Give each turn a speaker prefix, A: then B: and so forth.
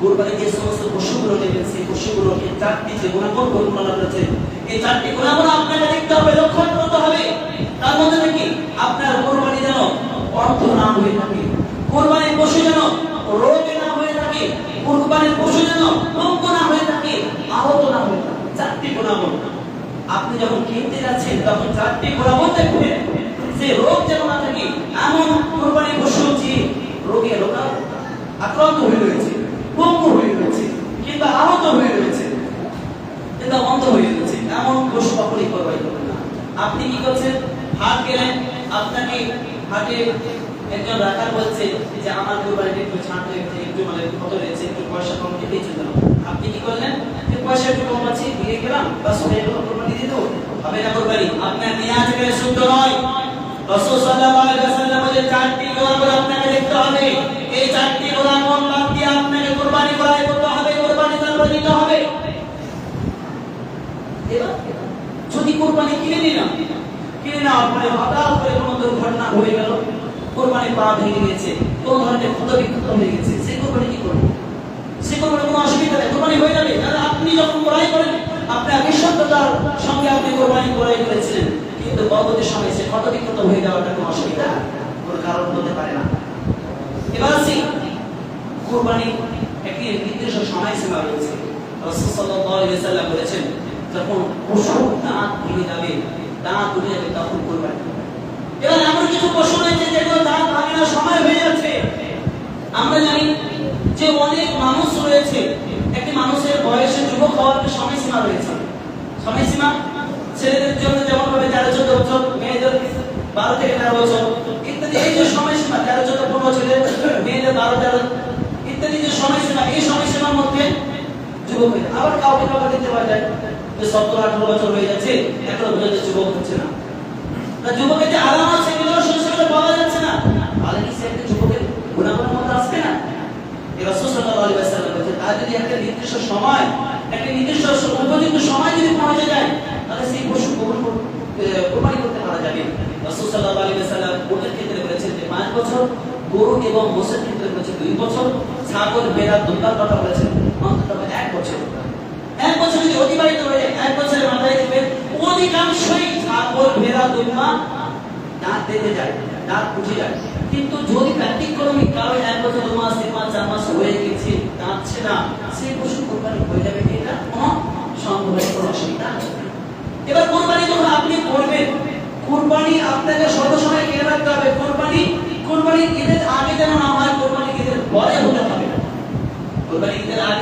A: কোরবানি যে সমস্ত পশুগুলো নেবেন, সেই পশুগুলোকে গুণাগুণ এই চারটি গুণাগুণ আপনাকে দেখতে হবে হবে। তার মধ্যে থেকে আপনার কোরবানি যেন অর্থ না হয়ে থাকে। কোরবানির পশু যেন না হয়ে থাকে। কোরবানির পশু যেন রোগ না হয়ে থাকে, আহত না হয়ে থাকে। চারটি গুণাগুণ। আপনি যখন কিনতে যাচ্ছেন, তখন চারটি গুণাগুণ দেখবেন। যে রোগ যেন না থাকে, এমন কোরবানি পশু যে রোগে রোগা আক্রান্ত হয়ে রয়েছে। কিংবা আহত হয়ে রয়েছে। কিংবা অন্ধ হয়ে রয়েছে এমন পশু কখনই কোরবানি করবেন না। আপনি কি করছেন? হাট গেলেন, আপনাকে হাটে একজন রাখার বলছে যে, আমার কোরবানিটা একটু ছাড় হয়েছে একটু মানে কত রয়েছে, একটু পয়সা কম দিয়ে দিয়েছেন আপনি কি করলেন? পয়সা একটু কম আছে, দিয়ে গেলাম। বাস হয়ে গেল কোরবানি দিয়ে দেবো। হবে না কোরবানি? আপনার নিয়াজ গেলে শুদ্ধ নয়। রাসূল সাল্লাল্লাহু আলাইহি ওয়াসাল্লাম বলে চারটি গুণাগুণ আপনাকে দেখতে হবে। এই চারটি গুণাগুণ কোরবানি হবে। যদি কোরবানি কিনে নিলাম, কিনে নেওয়ার পরে হঠাৎ করে দুর্ঘটনা হয়ে গেল, কোরবানি পা ভেঙে গেছে, কোন ধরনের হয়ে গেছে কোরবানি কি সে কোরবানি কোনো অসুবিধা নেই, কোরবানি হয়ে যাবে। আর আপনি যখন করেন বিশুদ্ধতার সঙ্গে আপনি কোরবানি ক্রয় করেছিলেন, কিন্তু পরবর্তী সময় সে ক্ষত বিক্ষত হয়ে যাওয়াটা কোনো অসুবিধা, কোনো কারণ হতে পারে না। এবার আসি, কোরবানি একটি নির্দিষ্ট সময় সীমা রয়েছে। রাসূল বলেছেন, যখন পশুর দাঁত ভেঙে যাবে, দাঁত উঠে যাবে, তখন কোরবানি এবার এমন কিছু পশু রয়েছে যেগুলো দাঁত ভাঙে না, সময় হয়ে যাচ্ছে। আমরা জানি যে অনেক মানুষ রয়েছে, একটি মানুষের বয়সে যুবক হওয়ার সময়সীমা রয়েছে। সময়সীমা ছেলেদের জন্য যেমন ভাবে তেরো, চোদ্দ বছর, মেয়েদের বারো থেকে তেরো বছর, ইত্যাদি, এই যে সময়সীমা তেরো, চোদ্দ, পনেরো ছেলে, মেয়েদের বারো, তেরো ইত্যাদি যে সময়সীমা এই সময়সীমার মধ্যে যুবক যদি একটা নির্দিষ্ট সময়, একটা নির্দিষ্ট উপযুক্ত সময় যদি পৌঁছে যায়, তাহলে সেই পশু কবুল করতে পারা যাবে। রাসূল সাল্লাল্লাহু আলাইহি ওয়াসাল্লাম ওটের ক্ষেত্রে বলেছেন পাঁচ বছর গরু এবং মোষের ক্ষেত্রে বলেছেন দুই বছর, ছাগল, ভেড়া দুর্গার কথা বলেছেন। অন্তত এক বছর। এক বছর যদি অতিবাহিত হয়ে এক বছরের মাথায় অধিকাংশই ছাগল দুর্গা দাঁত দিতে যায়, দাঁত উঠে যায়। কিন্তু যদি ব্যতিক্রমিক কারও এক বছর, দু মাস, তিন মাস, চার মাস হয়ে গেছে, দাঁতছে না, সেই পশু কোরবানি হয়ে যাবে এটা? কোনো কোনো অসুবিধা এবার কোরবানি যখন আপনি করবেন, কোরবানি আপনাকে সর্বসময় খেয়াল রাখতে হবে। কোরবানি কোরবানি ঈদের আগে যেন